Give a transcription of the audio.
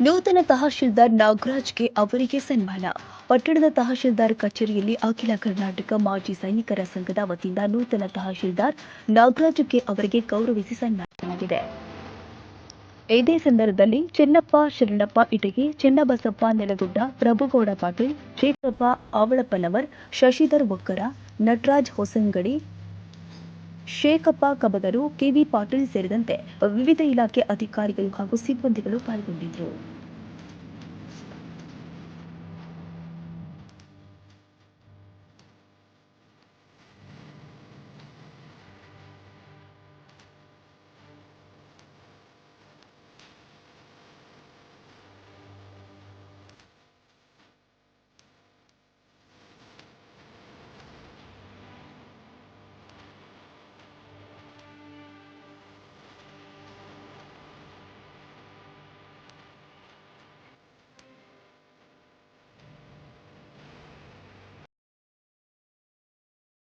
ನೂತನ ತಹಶೀಲ್ದಾರ್ ನಾಗರಾಜ್ಗೆ ಅವರಿಗೆ ಸನ್ಮಾನ. ಪಟ್ಟಣದ ತಹಶೀಲ್ದಾರ್ ಕಚೇರಿಯಲ್ಲಿ ಅಖಿಲ ಕರ್ನಾಟಕ ಮಾಜಿ ಸೈನಿಕರ ಸಂಘದ ವತಿಯಿಂದ ನೂತನ ತಹಶೀಲ್ದಾರ್ ನಾಗರಾಜ್ಗೆ ಅವರಿಗೆ ಗೌರವಿಸಿ ಸನ್ಮಾನಿಸಲಾಗಿದೆ. ಇದೇ ಸಂದರ್ಭದಲ್ಲಿ ಚೆನ್ನಪ್ಪ, ಶರಣಪ್ಪ ಇಟಗಿ, ಚೆನ್ನಬಸಪ್ಪ ನೆಲಗುಡ್ಡ, ಪ್ರಭುಗೌಡ ಪಾಟೀಲ್, ಶೇಖರಪ್ಪ, ಆವಳಪ್ಪನವರ್, ಶಶಿಧರ್ ಒಕ್ಕರ, ನಟರಾಜ್ ಹೊಸಂಗಡಿ ಶೇಖಪ್ಪ ಕಬದರು ಕೆವಿ ಪಾಟೀಲ್ ಸೇರಿದಂತೆ ವಿವಿಧ ಇಲಾಖೆ ಅಧಿಕಾರಿಗಳು ಹಾಗೂ ಸಿಬ್ಬಂದಿಗಳು ಪಾಲ್ಗೊಂಡಿದ್ದರು.